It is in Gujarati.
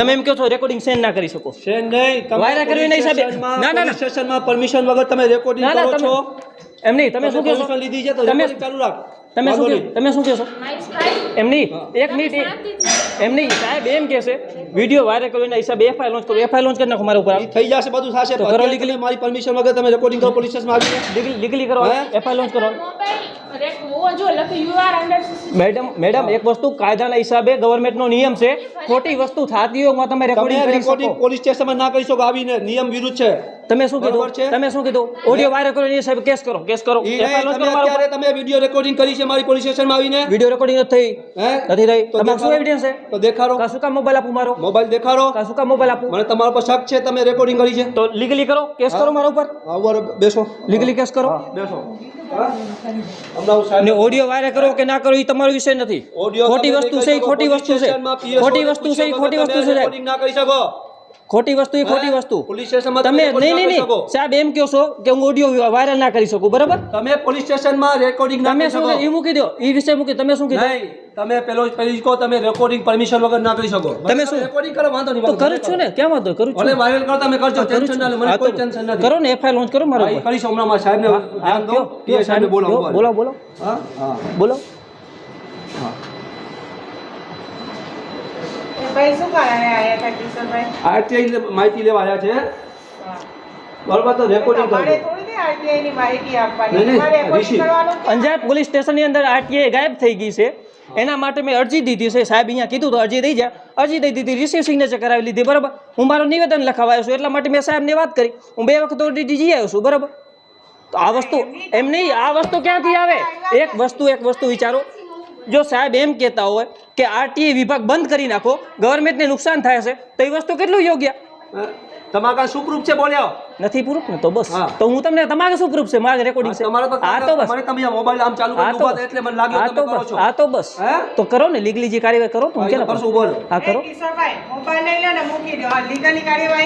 તમે એમ કહો છો રેકોર્ડિંગ સેન્ડ ના કરી શકો. સેન્ડ નહીં તમે વાયરા કર્યો એના હિસાબે. ના, ના. પોલીસ પરમિશન વગર તમે રેકોર્ડિંગ કરો છો. એમ નહીં તમે શું કહો છો? લીધી છે તો તમે ચાલુ રાખ. તમે શું તમે શું કહો છો? એમ નહીં એક મિનિટ એમ નહીં સાહેબ એમ કહેશે વીડિયો વાયરલ કરીને હિસાબે એફઆઈ લોન્ચ કરો એફઆઈ લોન્ચ કરી નાખો મારા ઉપર થઈ જશે બધું થશે. તો કરો અત્યારે મારી પરમિશન વગર તમે રેકોર્ડિંગ કરો પોલીસ સ્ટેશનમાં આવીને લીગલી કરો એફઆઈ લોન્ચ કરો. મેડમ મેડમ એક વસ્તુ કાયદાના હિસાબે ગવર્મેન્ટનો નિયમ છે. ખોટી વસ્તુ થતી હોય તમે રેકોર્ડિંગ પોલીસ સ્ટેશનમાં ના કરી શકો આવીને નિયમ વિરુદ્ધ છે. તમે શું કીધું? તમે શું કીધું? ઓડિયો વાયરલ કર્યો એ સાહેબ કેસ કરો કેસ કરો. કરો અત્યારે તમે વિડિયો રેકોર્ડિંગ કરી છે મારી પોલીસ સ્ટેશનમાં આવીને? વિડિયો રેકોર્ડિંગ નથી થઈ. નથી થઈ. તમે શું એવિડન્સ છે? તો દેખાડો. કાં શું કામ મોબાઈલ આપું મારો? મોબાઈલ દેખાડો. કાં શું કામ મોબાઈલ આપું? મને તમારા પર શક છે તમે રેકોર્ડિંગ કરી છે. તો લીગલી કરો? કેસ કરો મારા ઉપર? આવો બેસો. લીગલી કેસ કરો? બેસો. ઓડિયો વાયરલ કરો કે ના કરો એ તમારો વિષય નથી. ઓડિયો ખોટી વસ્તુ છે ખોટી વસ્તુ છે. ખોટી વસ્તુ છે ખોટી વસ્તુ છે. ના કરી શકો. ખોટી વસ્તુ એ ખોટી વસ્તુ. પોલીસ સ્ટેશનમાં તમે નહીં નહીં નહીં. સાહેબ એમ કહો છો કે હું ઓડિયો વાયરલ ના કરી શકું બરાબર? તમે પોલીસ સ્ટેશનમાં રેકોર્ડિંગ ના તમે શું એ મૂકી દો. એ વિષય મૂકી તમે શું કીધું? તમે પેલો પેલી કહો તમે રેકોર્ડિંગ પરમિશન વગર ના કરી શકો. તમે શું? રેકોર્ડિંગ કરો વાંધો નહીં તો કરું છો ને. કેમ વાંધો? કરું છું. વાયરલ કરો તમે કરજો કરું ટેન્શન ના લો મને કોઈ ટેન્શન નથી. કરો ને એફઆઈ લોન્ચ કરો મારો કરીશ હમણાં મારા સાહેબને ધ્યાન દો. કે સાહેબને બોલાવો કયો, બોલો બોલો હા હા. બોલો. હા. આરટીઆઈ માહિતી લેવા આવ્યા છે. બરોબર તો રેકોર્ડિંગ તમારે કરજો થોડી ને RTI ની માહિતી આપવાની. નહીં, નહીં, તમારે recording રિશી. કરવાનું ક્યાં? અંજાર પોલીસ સ્ટેશનની અંદર આરટીઆઈ ગાયબ થઈ ગઈ છે. એના માટે મેં અરજી દીધી છે. સાહેબ અહીંયા કીધું તો અરજી દઈ જાય અરજી દઈ દીધી રિસીવ સિગ્નેચર કરાવી લીધી. બરાબર? હું મારું નિવેદન લખાવા આવ્યો છું. એટલા માટે મેં સાહેબને વાત કરી. હું બે વખત ઓલરેડી જઈ આવ્યો છું. બરાબર? તો આ વસ્તુ એમ નહીં આ વસ્તુ ક્યાંથી આવે? એક વસ્તુ એક વસ્તુ વિચારો. જો સાહેબ એમ કહેતા હોય કે આરટીઆઈ વિભાગ બંધ કરી નાખો ગવર્મેન્ટને નુકસાન થાય છે તો એ વસ્તુ કેટલું યોગ્ય? તમારા શું પ્રૂફ છે બોલ્યો? નથી પૂરું? ને તો બસ. તો હું તમને તમારે શું પ્રૂફ છે? મારે રેકોર્ડિંગ છે. આ તો બસ. તમે મોબાઈલ આમ ચાલુ આ કરીને તો એટલે મને લાગ્યું તમે કરો છો. આ તો બસ. તો કરો ને લીગલી જે કાર્યવાહી કરો તો હું એ કરશું, ઊભો હા કરો. કિશોરભાઈ મોબાઈલ લઈ લો ને મૂકી દો. આ લીગલી કાર્યવાહી